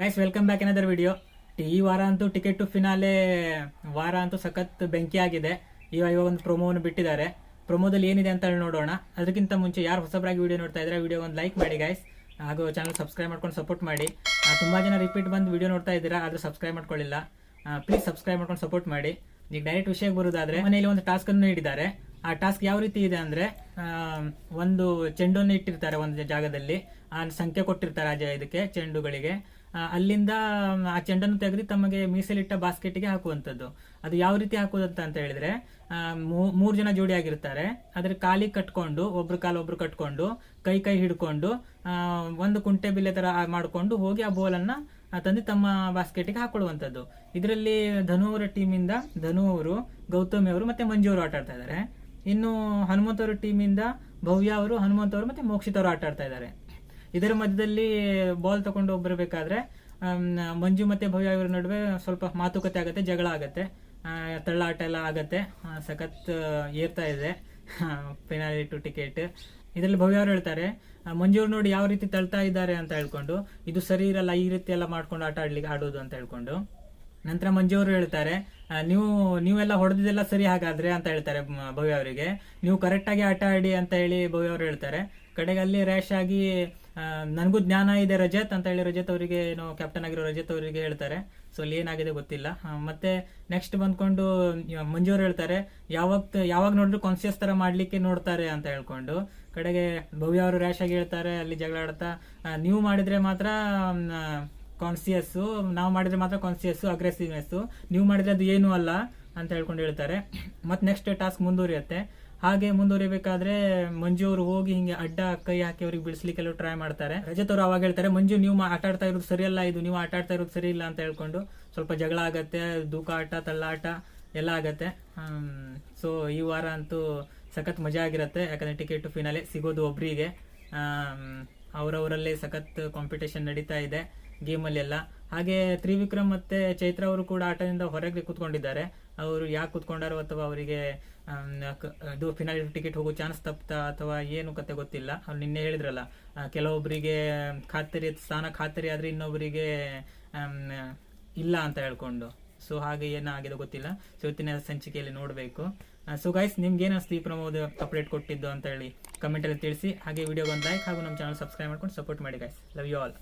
Guys welcome back another video ಈ ವಾರ ಅಂತೂ ಟಿಕೆಟ್ ಟು ಫಿನಾಲೆ ವಾರ ಅಂತೂ ಸಖತ್ ಬೆಂಕಿ ಆಗಿದೆ. ಇವಾಗ ಇವಾಗ ಒಂದು ಪ್ರೊಮೋವನ್ನು ಬಿಟ್ಟಿದ್ದಾರೆ. ಪ್ರೊಮೋದಲ್ಲಿ ಏನಿದೆ ಅಂತ ಹೇಳಿ ನೋಡೋಣ. ಅದಕ್ಕಿಂತ ಮುಂಚೆ ಯಾರು ಹೊಸಬರಾಗಿ ವಿಡಿಯೋ ನೋಡ್ತಾ ಇದ್ದಾರೆ ವಿಡಿಯೋ ಒಂದು ಲೈಕ್ ಮಾಡಿ ಗೈಸ್ ಹಾಗೂ ಚಾನಲ್ ಸಬ್ಸ್ಕ್ರೈಬ್ ಮಾಡ್ಕೊಂಡು ಸಪೋರ್ಟ್ ಮಾಡಿ. ತುಂಬ ಜನ ರಿಪೀಟ್ ಬಂದು ವಿಡಿಯೋ ನೋಡ್ತಾ ಇದ್ದೀರಾ, ಆದರೂ ಸಬ್ಸ್ಕ್ರೈಬ್ ಮಾಡ್ಕೊಳ್ಳಿಲ್ಲ. ಪ್ಲೀಸ್ ಸಬ್ಸ್ಕ್ರೈಬ್ ಮಾಡ್ಕೊಂಡು ಸಪೋರ್ಟ್ ಮಾಡಿ. ಈಗ ಡೈರೆಕ್ಟ್ ವಿಷಯಕ್ಕೆ ಬರೋದಾದರೆ, ಮನೆಯಲ್ಲಿ ಒಂದು ಟಾಸ್ಕ್ ಅನ್ನು ನೀಡಿದ್ದಾರೆ. ಆ ಟಾಸ್ಕ್ ಯಾವ ರೀತಿ ಇದೆ ಅಂದರೆ ಒಂದು ಚೆಂಡನ್ನು ಇಟ್ಟಿರ್ತಾರೆ ಒಂದು ಜಾಗದಲ್ಲಿ. ಆ ಸಂಖ್ಯೆ ಕೊಟ್ಟಿರ್ತಾರೆ ಆ ಇದಕ್ಕೆ ಚೆಂಡುಗಳಿಗೆ. ಅಲ್ಲಿಂದ ಆ ಚೆಂಡನ್ನು ತೆಗೆದು ತಮಗೆ ಮೀಸಲಿಟ್ಟ ಬಾಸ್ಕೆಟ್ಗೆ ಹಾಕುವಂಥದ್ದು. ಅದು ಯಾವ ರೀತಿ ಹಾಕುವುದಂತ ಅಂತ ಹೇಳಿದ್ರೆ ಮೂರು ಜನ ಜೋಡಿ ಆಗಿರ್ತಾರೆ. ಅದ್ರ ಕಾಲಿಗೆ ಕಟ್ಕೊಂಡು, ಒಬ್ರು ಕಾಲು ಒಬ್ರು ಕಟ್ಕೊಂಡು, ಕೈ ಕೈ ಹಿಡ್ಕೊಂಡು ಒಂದು ಕುಂಟೆ ಬಿಲ್ಲೆ ತರ ಮಾಡ್ಕೊಂಡು ಹೋಗಿ ಆ ಬೋಲನ್ನ ತಂದು ತಮ್ಮ ಬಾಸ್ಕೆಟ್ಗೆ ಹಾಕೊಳ್ಳುವಂಥದ್ದು ಇದರಲ್ಲಿ ಧನು ಅವರ ಟೀಮಿಂದ ಧನು ಅವರು, ಗೌತಮಿ ಅವರು ಮತ್ತೆ ಮಂಜು ಅವರು ಆಟ ಆಡ್ತಾ ಇದ್ದಾರೆ. ಇನ್ನು ಹನುಮಂತ ಅವರ ಟೀಮಿಂದ ಭವ್ಯ ಅವರು ಹನುಮಂತ ಅವರು ಮತ್ತೆ ಮೋಕ್ಷಿತ ಅವರು ಆಟ ಆಡ್ತಾ ಇದ್ದಾರೆ. ಇದರ ಮಧ್ಯದಲ್ಲಿ ಬಾಲ್ ತಗೊಂಡು ಬರಬೇಕಾದ್ರೆ ಮಂಜು ಮತ್ತೆ ಭವ್ಯ ಇವರ ನಡುವೆ ಸ್ವಲ್ಪ ಮಾತುಕತೆ ಆಗುತ್ತೆ ಜಗಳ ಆಗುತ್ತೆ. ತಳ್ಳಾಟ ಎಲ್ಲ ಆಗತ್ತೆ. ಸಖತ್ ಏರ್ತಾ ಇದೆ. ಪೆನಾಲಿ ಟು ಟಿಕೆಟ್ ಇದರಲ್ಲಿ ಭವ್ಯ ಅವರು ಹೇಳ್ತಾರೆ ಆ, ಮಂಜು ಅವ್ರು ನೋಡಿ ಯಾವ ರೀತಿ ತಳ್ತಾ ಇದ್ದಾರೆ ಅಂತ ಹೇಳ್ಕೊಂಡು ಇದು ಸರಿ ಇರಲ್ಲ ಈ ರೀತಿ ಎಲ್ಲ ಮಾಡ್ಕೊಂಡು ಆಟ ಆಡ್ಲಿಕ್ಕೆ ಆಡೋದು ಅಂತ ಹೇಳ್ಕೊಂಡು. ನಂತರ ಮಂಜು ಅವರು ಹೇಳ್ತಾರೆ ನೀವು ನೀವೆಲ್ಲ ಹೊಡೆದಿದ್ದೆಲ್ಲ ಸರಿ ಹಾಗಾದ್ರೆ ಅಂತ ಹೇಳ್ತಾರೆ ಭವ್ಯ ಅವರಿಗೆ. ನೀವು ಕರೆಕ್ಟಾಗಿ ಆಟ ಆಡಿ ಅಂತ ಹೇಳಿ ಭವ್ಯ ಅವರು ಹೇಳ್ತಾರೆ. ಕಡೆಗೆ ಅಲ್ಲಿ ರ್ಯಾಶ್ ಆಗಿ ನನಗೂ ಜ್ಞಾನ ಇದೆ ರಜತ್ ಅಂತ ಹೇಳಿ ರಜತ್ ಅವರಿಗೆ ಏನು ಕ್ಯಾಪ್ಟನ್ ಆಗಿರೋ ರಜತ್ ಅವರಿಗೆ ಹೇಳ್ತಾರೆ. ಸೊ ಅಲ್ಲಿ ಏನಾಗಿದೆ ಗೊತ್ತಿಲ್ಲ. ಮತ್ತೆ ನೆಕ್ಸ್ಟ್ ಬಂದ್ಕೊಂಡು ಇವ ಮಂಜು ಅವರು ಹೇಳ್ತಾರೆ ಯಾವಾಗ ಯಾವಾಗ ನೋಡಿದ್ರು ಕಾನ್ಸಿಯಸ್ ತರ ಮಾಡ್ಲಿಕ್ಕೆ ನೋಡ್ತಾರೆ ಅಂತ ಹೇಳ್ಕೊಂಡು. ಕಡೆಗೆ ಭವ್ಯ ಅವರು ರ್ಯಾಶ್ ಆಗಿ ಹೇಳ್ತಾರೆ, ಅಲ್ಲಿ ಜಗಳ ಆಡ್ತಾ. ನೀವು ಮಾಡಿದ್ರೆ ಮಾತ್ರ ಕಾನ್ಸಿಯಸ್ಸು ನಾವು ಮಾಡಿದ್ರೆ ಮಾತ್ರ ಕಾನ್ಸಿಯಸ್ಸು ಅಗ್ರೆಸಿವ್ನೆಸ್ ನೀವು ಮಾಡಿದ್ರೆ ಅದು ಏನು ಅಲ್ಲ ಅಂತ ಹೇಳ್ಕೊಂಡು ಹೇಳ್ತಾರೆ. ಮತ್ತೆ ನೆಕ್ಸ್ಟ್ ಟಾಸ್ಕ್ ಮುಂದುವರಿಯುತ್ತೆ. ಹಾಗೆ ಮುಂದುವರಿಬೇಕಾದ್ರೆ ಮಂಜು ಅವರು ಹೋಗಿ ಹಿಂಗೆ ಅಡ್ಡ ಕೈ ಹಾಕಿ ಅವ್ರಿಗೆ ಬಿಡಿಸ್ಲಿಕ್ಕೆಲ್ಲ ಟ್ರೈ ಮಾಡ್ತಾರೆ. ರಜತ್ ಅವರು ಅವಾಗ ಹೇಳ್ತಾರೆ, ಮಂಜು, ನೀವು ಮಾ- ಆಟ ಆಡ್ತಾ ಇರೋದು ಸರಿಯಲ್ಲ ಇದು, ನೀವು ಆಟ ಆಡ್ತಾ ಇರೋದು ಸರಿ ಇಲ್ಲ ಅಂತ ಹೇಳ್ಕೊಂಡು ಸ್ವಲ್ಪ ಜಗಳ ಆಗತ್ತೆ ದೂಕಾಟ ತಳ್ಳಾಟ ಎಲ್ಲ ಆಗತ್ತೆ. ಸೊ ಈ ವಾರ ಅಂತೂ ಸಖತ್ ಮಜಾ ಆಗಿರತ್ತೆ, ಯಾಕಂದ್ರೆ ಟಿಕೆಟ್ ಫಿನಾಲೆ ಸಿಗೋದು ಒಬ್ರಿಗೆ. ಅವರವರಲ್ಲೇ ಸಖತ್ ಕಾಂಪಿಟೇಷನ್ ನಡೀತಾ ಇದೆ ಗೇಮಲ್ಲಿ ಎಲ್ಲ ಹಾಗೆ ತ್ರಿವಿಕ್ರಮ್ ಮತ್ತೆ ಚೈತ್ರ ಅವರು ಕೂಡ ಆಟದಿಂದ ಹೊರಗೆ ಕೂತ್ಕೊಂಡಿದ್ದಾರೆ. ಅವರು ಯಾಕೆ ಕೂತ್ಕೊಂಡಾರೋ ಅಥವಾ ಅವರಿಗೆ ಇದು ಫಿನಾಲ್ ಟಿಕೆಟ್ ಹೋಗೋ ಚಾನ್ಸ್ ತಪ್ತಾ ಅಥವಾ ಏನು ಕತೆ ಗೊತ್ತಿಲ್ಲ. ಅವ್ರು ನಿನ್ನೆ ಹೇಳಿದ್ರಲ್ಲ ಕೆಲವೊಬ್ಬರಿಗೆ ಖಾತರಿ, ಸ್ಥಾನ ಖಾತರಿ ಆದರೆ ಇನ್ನೊಬ್ಬರಿಗೆ ಇಲ್ಲ ಅಂತ ಹೇಳ್ಕೊಂಡು. ಸೊ ಹಾಗೆ ಏನಾಗಿದೆ ಗೊತ್ತಿಲ್ಲ. ಸೊ ಇವತ್ತಿನ ಸಂಚಿಕೆಯಲ್ಲಿ ನೋಡಬೇಕು. ಸೊ ಗೈಸ್ ನಿಮ್ಗೆ ಏನು ಅನಿಸ್ತು ಈ ಪ್ರಮೋದ್ ಅಪ್ಡೇಟ್ ಕೊಟ್ಟಿದ್ದು ಅಂತ ಹೇಳಿ ಕಮೆಂಟಲ್ಲಿ ತಿಳಿಸಿ. ಹಾಗೆ ವಿಡಿಯೋ ಒಂದು ಲೈಕ್ ಹಾಗೂ ನಮ್ಮ ಚಾನಲ್ ಸಬ್ಸ್ಕ್ರೈಬ್ ಮಾಡ್ಕೊಂಡು ಸಪೋರ್ಟ್ ಮಾಡಿ ಗೈಸ್ ಲವ್ ಯು ಆಲ್